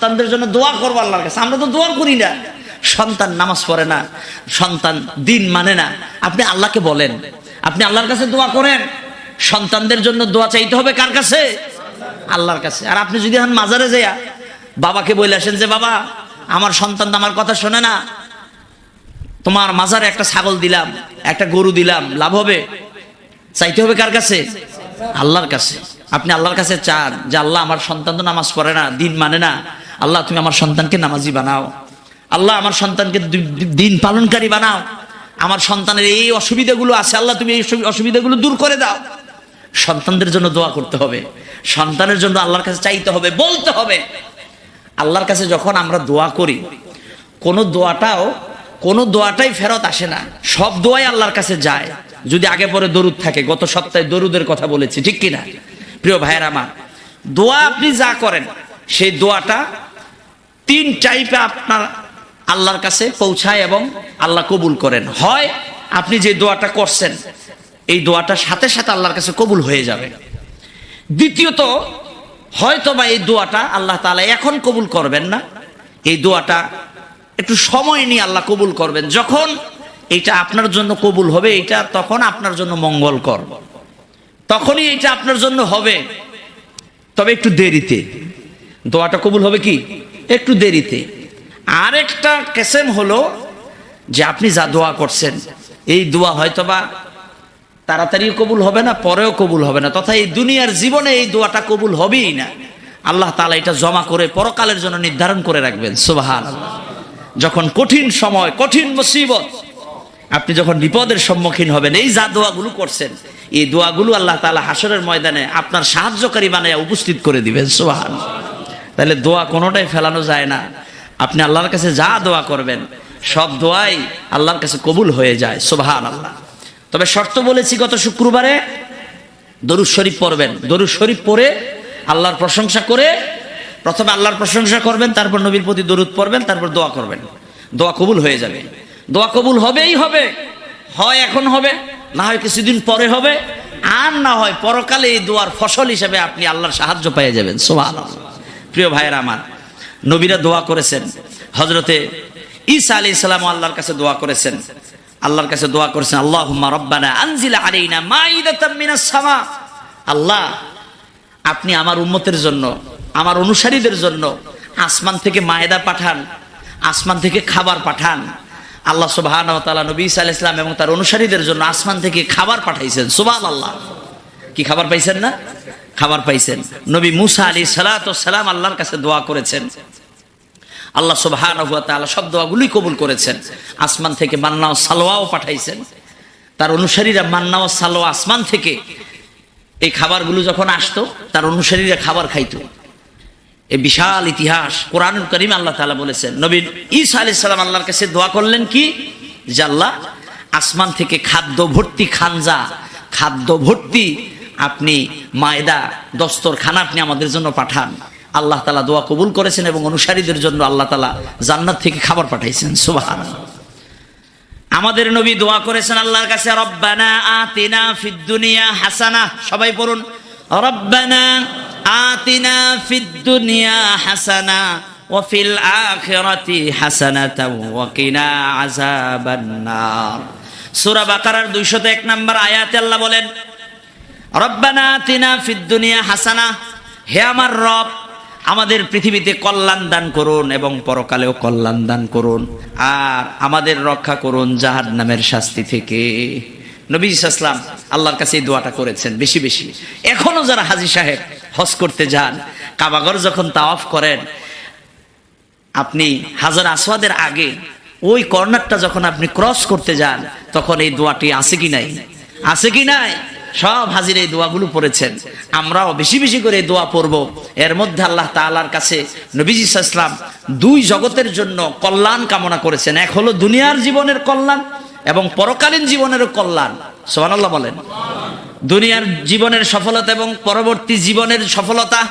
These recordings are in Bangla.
সন্তানদের জন্য দোয়া করব আল্লাহর কাছে। আমরা তো দোয়া করি না। সন্তান নামাজ পড়ে না, সন্তান দিন মানে না। আপনি আল্লাহকে বলেন। আপনি আল্লাহর কাছে দোয়া করেন। সন্তানদের জন্য দোয়া চাইতে হবে কার কাছে? আল্লাহর কাছে। আর আপনি যদি এখন মাজারে যাইয়া বাবাকে বলে আসেন যে, বাবা, আমার সন্তান আমার কথা শোনে না। তোমার মাজারে একটা ছাগল দিলাম, একটা গরু দিলাম, লাভ হবে? চাইতে হবে কার কাছে? আল্লাহর কাছে। আপনি আল্লাহর কাছে চান যে, আল্লাহ, আমার সন্তান তো নামাজ পড়ে না, দিন মানে না। আল্লাহ, তুমি আমার সন্তানকে নামাজি বানাও। আল্লাহ, আমার সন্তানকে দিন পালনকারী বানাও। আমার সন্তানের এই অসুবিধাগুলো আছে, আল্লাহ, তুমি এই অসুবিধাগুলো দূর করে দাও। সন্তানদের জন্য দোয়া করতে হবে। সন্তানের জন্য আল্লাহর কাছে চাইতে হবে, বলতে হবে। আল্লাহর কাছে যখন আমরা দোয়া করি, কোনো দোয়াটাও, কোনো দোয়াটাই ফেরত আসে না। সব দোয়াই আল্লাহর কাছে যায়। যদি আগে পরে দরুদ থাকে, গত সপ্তাহে দরুদের কথা বলেছি, ঠিক কিনা? প্রিয় ভাইয়ের আমার, দোয়া আপনি যা করেন, সেই দোয়াটা তিন টাইপে আপনার আল্লাহর কাছে পৌঁছায় এবং আল্লাহ কবুল করেন। হয় আপনি যে দোয়াটা করছেন, এই দোয়াটা সাথে সাথে আল্লাহর কাছে কবুল হয়ে যাবে। দ্বিতীয়ত হয়তো বা এই দোয়াটা আল্লাহ তালা এখন কবুল করবেন না। এই দোয়াটা একটু সময় নিয়ে আল্লাহ কবুল করবেন। যখন এটা আপনার জন্য কবুল হবে এটা তখন আপনার জন্য মঙ্গল মঙ্গলকর। তখনই এটা আপনার জন্য হবে। তবে একটু দেরিতে। দোয়াটা কবুল হবে কি? একটু দেরিতে। আরেকটা কেসেম হলো যে আপনি যা দোয়া করছেন, এই দোয়া হয়তোবা তাড়াতাড়িও কবুল হবে না, পরেও কবুল হবে না, তথা এই দুনিয়ার জীবনে এই দোয়াটা কবুল হবেই না। আল্লাহ তালা এটা জমা করে পরকালের জন্য নির্ধারণ করে রাখবেন সুবাহান যখন কঠিন সময়, কঠিন মুসিবত, আপনি যখন বিপদের সম্মুখীন হবেন, এই যা দোয়াগুলো করছেন, এই দোয়াগুলো আল্লাহ তালা হাসরের ময়দানে আপনার সাহায্যকারী বানায় উপস্থিত করে দিবেন সুবাহান তাহলে দোয়া কোনোটাই ফেলানো যায় না। আপনি আল্লাহর কাছে যা দোয়া করবেন, সব দোয়াই আল্লাহর কাছে কবুল হয়ে যায় সুবাহান আল্লাহ তবে শর্ত বলেছি গত শুক্রবারে দরুদ শরীফ পড়বেন। দরুদ শরীফ পড়ে আল্লাহর প্রশংসা করে প্রথমে আল্লাহর প্রশংসা করবেন, তারপর নবীর প্রতি দরুদ পড়বেন, তারপর দোয়া করবেন। দোয়া কবুল হয়ে যাবে। দোয়া কবুল হবেই হবে, হয় এখন হবে, না হয় কিছুদিন পরে হবে, আর না হয় পরকালে এই দোয়ার ফসল হিসেবে আপনি আল্লাহর সাহায্য পেয়ে যাবেন সোহান প্রিয় ভাইয়ের আমার, নবীরা দোয়া করেছেন। হজরতে ঈসা আলী ইসলাম আল্লাহর কাছে দোয়া করেছেন। আল্লাহর কাছে দোয়া করেছেন আল্লাহ আনজিলা আল্লাহ, আপনি আমার উম্মতের জন্য, আমার অনুসারীদের জন্য আসমান থেকে মায়েদা পাঠান, আসমান থেকে খাবার পাঠান। আল্লাহ তাআলা নবী ঈসা আলাইহিস সালাম এবং তার অনুসারীদের জন্য আসমান থেকে খাবার পাঠাইছেন। সুবহান আল্লাহ কি খাবার পাইছেন না? খাবার পাইছেন। নবী মুসা আলী সালাম আল্লাহর কাছে দোয়া করেছেন। আল্লাহ সুবহান সব দোয়াগুলি কবুল করেছেন। আসমান থেকে মান্না ও সালোয়াও পাঠাইছেন। তার অনুসারীরা মান্না ও সালোয়া আসমান থেকে এই খাবারগুলো যখন আসতো, তার অনুসারীরা খাবার খাইত। এই বিশাল ইতিহাস কোরআন করিম আল্লাহ তাআলা বলেছেন নবীন ঈসা আলি সালাম আল্লাহর কাছে দোয়া করলেন কি? যে আল্লাহ, আসমান থেকে খাদ্য ভর্তি খানজা, খাদ্য ভর্তি আপনি মায়দা দস্তর খানা আপনি আমাদের জন্য পাঠান। আল্লাহ তালা দোয়া কবুল করেছেন এবং অনুসারীদের জন্য আল্লাহ তালা জান্নাত থেকে খাবার পাঠাইছেন। সুবাহান আমাদের নবী দোয়া করেছেন আল্লাহর কাছে, রব্বানা আতিনা ফিদ্দুনিয়া হাসানা। সবাই পড়ুন, রব্বানা আতিনা ফিদ্দুনিয়া হাসানা ওয়াফিল আখিরাতি হাসানাতাও ওয়াকিনা আযাবান্নার সূরা বাকারার 201 নম্বর আয়াতে আল্লাহ বলেন রব্বানা আতিনা ফিদ দুনিয়া হাসানা। হে আমার রব, আমাদের পৃথিবীতে কল্যাণ দান করুন এবং পরকালেও কল্যাণ দান করুন। আর আমাদের রক্ষা করুন জাহাদ নামের শাস্তি থেকে। নবী ইসলাম আল্লাহর কাছে এই দোয়াটা করেছেন বেশি বেশি। এখনও যারা হাজি সাহেব হজ করতে যান, কাবাগর যখন তাওয়াফ করেন, আপনি হাজার আসওয়াদের আগে ওই কর্নারটা যখন আপনি ক্রস করতে যান, তখন এই দোয়াটি আছে কি নাই? আছে কি নাই? সব হাজির এই দোয়াগুলো পড়েছেন। আমরাও বেশি বেশি করে দোয়া পড়ব। এর মধ্যে আল্লাহ তাআলার কাছে নবীজি ইসলাম দুই জগতের জন্য কল্যাণ কামনা করেছেন। এক হলো দুনিয়ার জীবনের কল্যাণ এবং পরকালীন জীবনেরও কল্যাণ। সোহানাল্লাহ বলেন। দুনিয়ার জীবনের সফলতা এবং পরবর্তী জীবনের সফলতা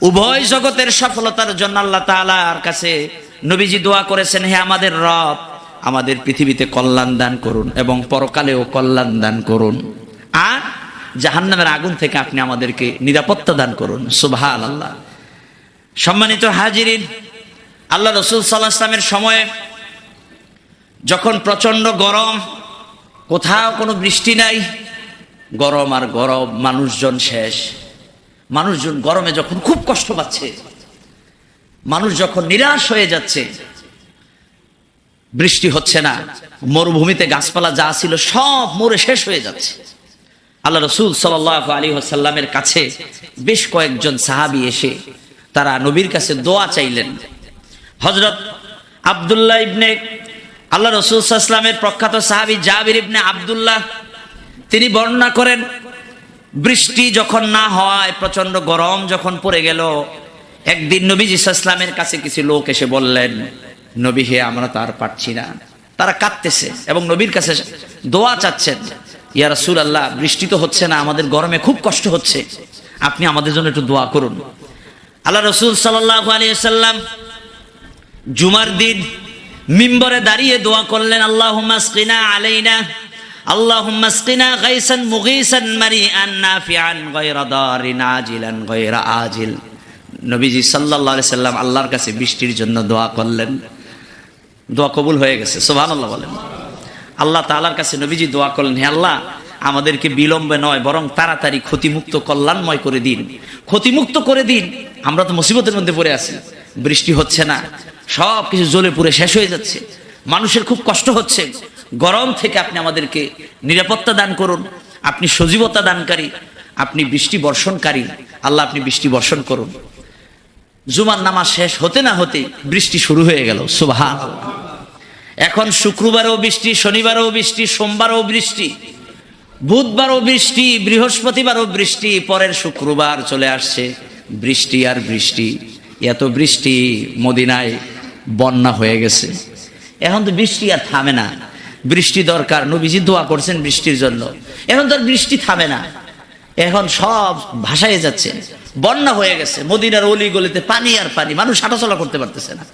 উভয় জগতের সফলতার জন্য আল্লাহ তাআলার কাছে নবীজি দোয়া করেছেন, হে আমাদের রব, আমাদের পৃথিবীতে কল্যাণ দান করুন এবং পরকালেও কল্যাণ দান করুন। জাহান্নামের আগুন থেকে আপনি আমাদেরকে নিরাপত্তা দান করুন। সুবহান আল্লাহ সম্মানিত হাজিরিন, আল্লাহ রসুল সাল্লাহ ইসলামের সময়ে যখন প্রচণ্ড গরম, কোথাও কোনো বৃষ্টি নাই, গরম আর গরম, মানুষজন শেষ। মানুষজন গরমে যখন খুব কষ্ট পাচ্ছে, মানুষ যখন নিরাশ হয়ে যাচ্ছে, বৃষ্টি হচ্ছে না, মরুভূমিতে গাছপালা যা ছিল সব মরে শেষ হয়ে যাচ্ছে। আল্লাহ রসুল সাল আলী সাল্লামের কাছে বেশ কয়েকজন সাহাবি এসে তারা নবীর কাছে দোয়া চাইলেন। হজরত আবদুল্লাহ ইবনে আল্লাহ রসুল সাল্লামের প্রখ্যাত সাহাবি জাবির ইবনে আবদুল্লাহ, তিনি বর্ণনা করেন, বৃষ্টি যখন না হওয়ায় প্রচণ্ড গরম যখন পড়ে গেল, একদিন নবী ইসলামের কাছে কিছু লোক এসে বললেন, নবী হে, আমরা তার পারছি না। তারা কাঁদতেছে এবং নবীর কাছে দোয়া চাচ্ছেন ইয়া রাসূল আল্লাহ বৃষ্টি তো হচ্ছে না, আমাদের গরমে খুব কষ্ট হচ্ছে। আপনি আমাদের জন্য একটু দোয়া করুন। আল্লাহ রসুল সাল্লাহ আলিয়া সাল্লাম জুমার দিন মিম্বরে দাঁড়িয়ে দোয়া করলেন আল্লাহ মাসকিনা আলাইনা আল্লাহ আজিল। সাল্লাম আল্লাহর কাছে বৃষ্টির জন্য দোয়া করলেন। দোয়া কবুল হয়ে গেছে, সুবহানাল্লাহ বলেন। আল্লাহ তালার কাছে নবীজি দোয়া করলেন, হে আল্লাহ, আমাদেরকে বিলম্বে নয়, বরং তাড়াতাড়ি ক্ষতিমুক্ত কল্যাণময় করে দিন। ক্ষতিমুক্ত করে দিন, আমরা তো মুসিবতের মধ্যে পড়ে আছি, বৃষ্টি হচ্ছে না সব কিছু জ্বলে পুড়ে শেষ হয়ে যাচ্ছে, মানুষের খুব কষ্ট হচ্ছে, গরম থেকে আপনি আমাদেরকে নিরাপত্তা দান করুন, আপনি সজীবতা দানকারী, আপনি বৃষ্টি বর্ষণকারী, আল্লাহ আপনি বৃষ্টি বর্ষণ করুন। জুমার নামাজ শেষ হতে না হতে বৃষ্টি শুরু হয়ে গেল সুবহান এখন শুক্রবারও বৃষ্টি, শনিবারও বৃষ্টি, সোমবারও বৃষ্টি, বুধবারও বৃষ্টি, বৃহস্পতিবারও বৃষ্টি, পরের শুক্রবার চলে আসছে বৃষ্টি আর বৃষ্টি। এত বৃষ্টি মদিনায় বন্যা হয়ে গেছে। এখন তো বৃষ্টি আর থামে না। বৃষ্টি দরকার, নবীজি দোয়া করছেন বৃষ্টির জন্য। এখন তো বৃষ্টি থামে না। এখন সব ভাসায় যাচ্ছে। বন্যা হয়ে গেছে। মদিনার অলি গলিতে পানি আর পানি, মানুষ হাঁটাচলা করতে পারতেছে না।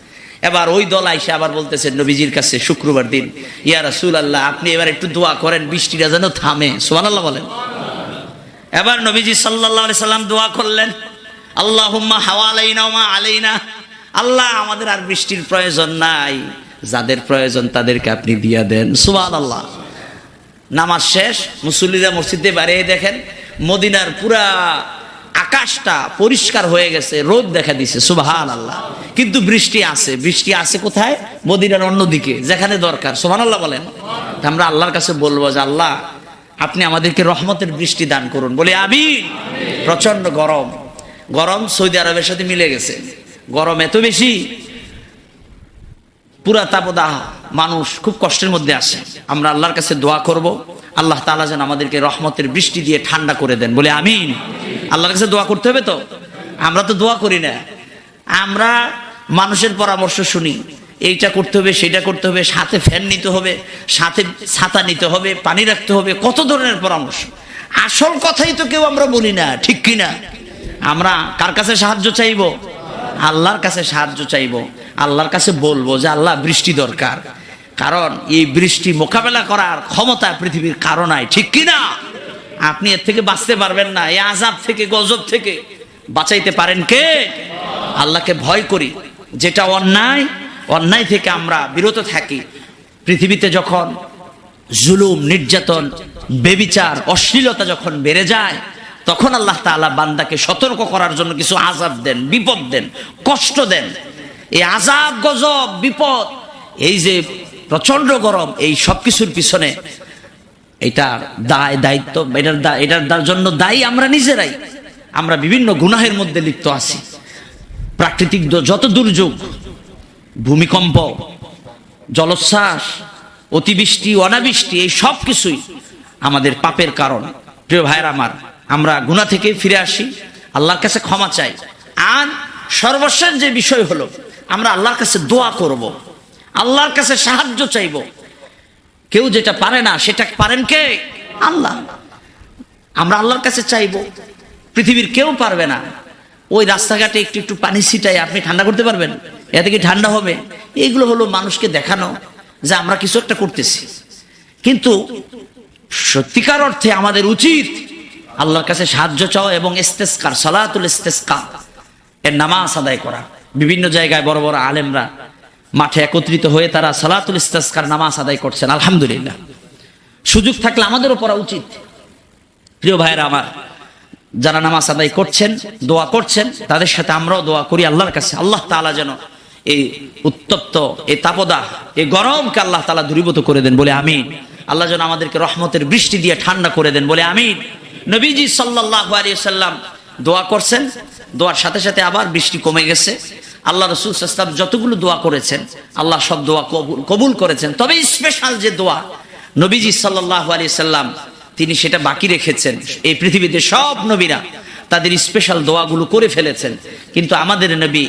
এবার ওই দল আইসে আবার বলতেছে, নবীজির কাছে শুক্রবার দিন। ইয়া রাসূল আল্লাহ আপনি এবার একটু দোয়া করেন, বৃষ্টিটা যেন থামে। সুবহানাল্লাহ বলেন। এবার নবীজি আলাইহি সাল্লাম দোয়া করলেন, আল্লাহুম্মা হাওয়ালাইনা ওয়া আলাইনা। আল্লাহ, আমাদের আর বৃষ্টির প্রয়োজন নাই। যাদের প্রয়োজন তাদেরকে আপনি দিয়া দেন। সুবহানাল্লাহ। নামাজ শেষ, মুসল্লিরা মসজিদে বাড়িয়ে দেখেন, মদিনার পুরা আকাশটা পরিষ্কার হয়ে গেছে, রোদ দেখা দিছে সুবাহান আল্লাহ কিন্তু বৃষ্টি আছে বৃষ্টি আছে কোথায়? মদিনার অন্যদিকে, যেখানে দরকার। সুবাহান আল্লাহ বলেন আমরা আল্লাহর কাছে বলব যে, আল্লাহ, আপনি আমাদেরকে রহমতের বৃষ্টি দান করুন। বলে আমি প্রচণ্ড গরম। গরম সৌদি আরবের সাথে মিলে গেছে। গরম এত বেশি। পুরা তাপদাহ মানুষ খুব কষ্টের মধ্যে আছে। আমরা আল্লাহর কাছে দোয়া করব। আল্লাহ তাআলা যেন আমাদেরকে রহমতের বৃষ্টি দিয়ে ঠান্ডা করে দেন। বলে, আমিন। আল্লাহর কাছে দোয়া করতে হবে তো? আমরা তো দোয়া করি না। আমরা মানুষের পরামর্শ শুনি। এইটা করতে হবে সেটা করতে হবে, সাথে ফ্যান নিতে হবে, সাথে ছাতা নিতে হবে, পানি রাখতে হবে, কত ধরনের পরামর্শ। আসল কথাই তো কেউ আমরা বলি না, ঠিক কি না আমরা কার কাছে সাহায্য চাইব? আল্লাহর কাছে সাহায্য চাইব। আল্লাহর কাছে বলব যে, আল্লাহ, বৃষ্টি দরকার। কারণ এই বৃষ্টি মোকাবেলা করার ক্ষমতা পৃথিবীর কারণায় ঠিক কি না আপনি এর থেকে বাঁচতে পারবেন না, এই আজাব থেকে, গজব থেকে। বাঁচাইতে পারেন কে? আল্লাহকে ভয় করি। যেটা অন্যায় অন্যায় থেকে আমরা বিরত থাকি। পৃথিবীতে যখন জুলুম, নির্যাতন, বেবিচার, অশ্লীলতা যখন বেড়ে যায়, তখন আল্লাহ তাআলা বান্দাকে সতর্ক করার জন্য কিছু আজাব দেন, বিপদ দেন, কষ্ট দেন। এই আজাব গজব, বিপদ, এই যে প্রচণ্ড গরম, এই সব কিছুর পিছনে এটার দায়, দায়িত্ব, এটার এটার জন্য দায়ী আমরা নিজেরাই। আমরা বিভিন্ন গুনাহের মধ্যে লিপ্ত আছি। প্রাকৃতিক যত দুর্যোগ, ভূমিকম্প, জলোচ্ছ্বাস, অতিবৃষ্টি, অনাবৃষ্টি, এই সব কিছুই আমাদের পাপের কারণ। প্রিয় ভাইয়ের আমার, আমরা গুণা থেকে ফিরে আসি। আল্লাহর কাছে ক্ষমা চাই। আর সর্বশেষ যে বিষয় হলো, আমরা আল্লাহর কাছে দোয়া করব। আল্লাহর কাছে সাহায্য চাইব। কেউ যেটা পারে না সেটা পারেন কে? আল্লাহ। আমরা আল্লাহর কাছে চাইব। পৃথিবীর কেউ পারবে না। ওই রাস্তাঘাটে একটু একটু পানি ছিটাই আপনি ঠান্ডা করতে পারবেন? এতে কি ঠান্ডা হবে? এইগুলো হলো মানুষকে দেখানো যে আমরা কিছু একটা করতেছি। কিন্তু সত্যিকার অর্থে আমাদের উচিত আল্লাহর কাছে সাহায্য চাওয়া এবং ইস্তেস্কার সালাতুল ইস্তেস্কা এর নামাজ আদায় করা। বিভিন্ন জায়গায় বড় বড় আলেমরা মাঠে একত্রিত হয়ে তারা সালাতুল ইস্তাসকার নামাজ আদায় করছেন, আলহামদুলিল্লাহ। সুযোগ থাকলে আমাদেরও পড়া উচিত। প্রিয় ভাইয়েরা আমার, যারা নামাজ আদায় করছেন, দোয়া করছেন, তাদের সাথে আমরাও দোয়া করি আল্লাহর কাছে। আল্লাহ তাআলা যেন এই উত্তপ্ত, এই তাপদা, এই গরমকে আল্লাহ তাআলা দূরীভূত করে দেন বলে আমিন। আল্লাহ যেন আমাদেরকে রহমতের বৃষ্টি দিয়ে ঠান্ডা করে দেন বলে আমিন। নবীজি সাল্লাল্লাহু আলাইহি সাল্লাম দোয়া করছেন, দোয়ার সাথে সাথে আবার বৃষ্টি কমে গেছে। আল্লাহ রসুল সাল্লাম যতগুলো দোয়া করেছেন, আল্লাহ সব দোয়া কবুল করেছেন। তবে স্পেশাল যে দোয়া, নবীজি সাল্লাল্লাহু আলাইহি সাল্লাম তিনি সেটা বাকি রেখেছেন। এই পৃথিবীতে সব নবীরা তাদের স্পেশাল দোয়াগুলো করে ফেলেছেন। কিন্তু আমাদের নবী,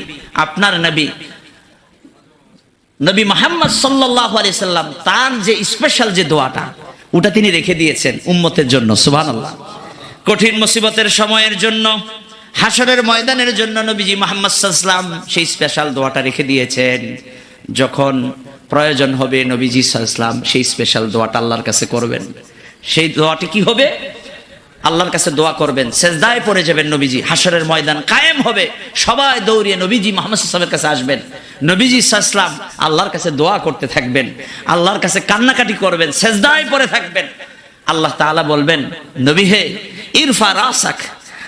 আপনার নবী নবী মোহাম্মদ সাল্লাহ আলি সাল্লাম তার যে স্পেশাল যে দোয়াটা, ওটা তিনি রেখে দিয়েছেন উম্মতের জন্য সুবাহ কঠিন মুসিবতের সময়ের জন্য হাসরের ময়দানের জন্য নবীজি মোহাম্মদ সাল্লাম সেই স্পেশাল দোয়াটা রেখে দিয়েছেন। যখন প্রয়োজন হবে নবীজি সাল্লাম সেই স্পেশাল দোয়াটা আল্লাহর কাছে করবেন। সেই দোয়াটি কি হবে? আল্লাহর কাছে দোয়া করবেন। সেজদায় পড়ে যাবেন নবীজি। হাসরের ময়দান কায়েম হবে। সবাই দৌড়িয়ে নবীজি মোহাম্মদ সাল্লামের কাছে আসবেন। নবীজি সাল্লাম আল্লাহর কাছে দোয়া করতে থাকবেন। আল্লাহর কাছে কান্নাকাটি করবেন। সেজদায় পড়ে থাকবেন। আল্লাহ তাআলা বলবেন, নবী হে, ইরফা রাসাক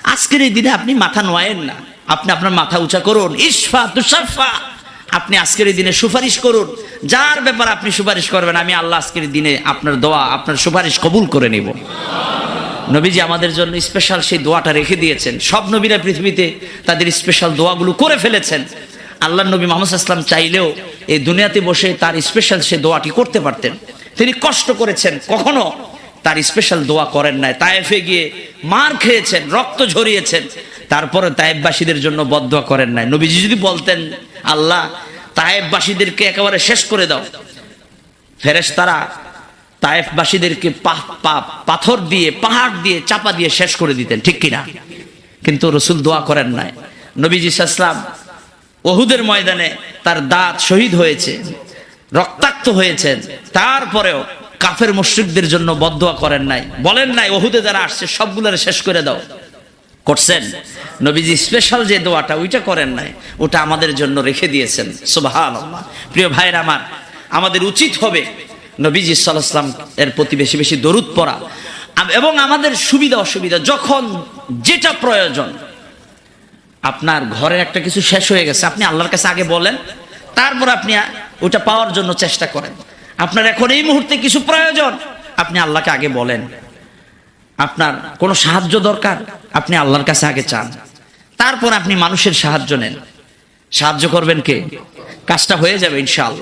আজকের এই দিনে আপনি মাথা নোয়েন না। আপনি আপনার মাথা উঁচা করুন। ইসফা তুষাফা আপনি আজকের এই দিনে সুপারিশ করুন। যার ব্যাপার আপনি সুপারিশ করবেন, আমি আল্লাহ আজকের দিনে আপনার দোয়া, আপনার সুপারিশ কবুল করে নেব। নবীজি আমাদের জন্য স্পেশাল সেই দোয়াটা রেখে দিয়েছেন। সব নবীরা পৃথিবীতে তাদের স্পেশাল দোয়াগুলো করে ফেলেছেন। আল্লাহ নবী মোহাম্মদ আসলাম চাইলেও এই দুনিয়াতে বসে তার স্পেশাল সে দোয়াটি করতে পারতেন। তিনি কষ্ট করেছেন। কখনো তার স্পেশাল দোয়া করেন নাই। তায়েফে গিয়ে মার খেয়েছেন, রক্ত ঝরিয়েছেন। তারপরে তায়েববাসীদের জন্য বদোয়া করেন নাই। নবীজি যদি বলতেন, আল্লাহ, তায়েববাসীদেরকে একেবারে শেষ করে দাও। ফেরেশতারা তায়েফবাসীদেরকে পা- পা- পাথর দিয়ে, পাহাড় দিয়ে, চাপা দিয়ে শেষ করে দিতেন, ঠিক কিনা? কিন্তু রসুল দোয়া করেন নাই। নবীজি সাসলাম ওহুদের ময়দানে তার দাঁত শহীদ হয়েছে, রক্তাক্ত হয়েছেন। তারপরেও কাফের মুশ্রিকদের জন্য বদোয়া করেন নাই। বলেন নাই, ওহুদে যারা আসছে, সবগুলোর শেষ করে দাও। করছেন? নবীজি স্পেশাল যে দোয়াটা, ওইটা করেন নাই। ওটা আমাদের জন্য রেখে দিয়েছেন। সুবাহান প্রিয় ভাইয়ের আমার, আমাদের উচিত হবে নবীজি সাল্লাম এর প্রতি বেশি বেশি দরুদ পড়া। এবং আমাদের সুবিধা অসুবিধা, যখন যেটা প্রয়োজন, আপনার ঘরের একটা কিছু শেষ হয়ে গেছে, আপনি আল্লাহর কাছে আগে বলেন, তারপর আপনি ওটা পাওয়ার জন্য চেষ্টা করেন। আপনার এখন এই মুহূর্তে কিছু প্রয়োজন। আপনি আল্লাহকে আগে বলেন। আপনার কোনো সাহায্য দরকার? আপনি আল্লাহর কাছে আগে চান। তারপর আপনি মানুষের সাহায্য নেন। সাহায্য করবেন কে? কাজটা হয়ে যাবে ইনশাআল্লাহ।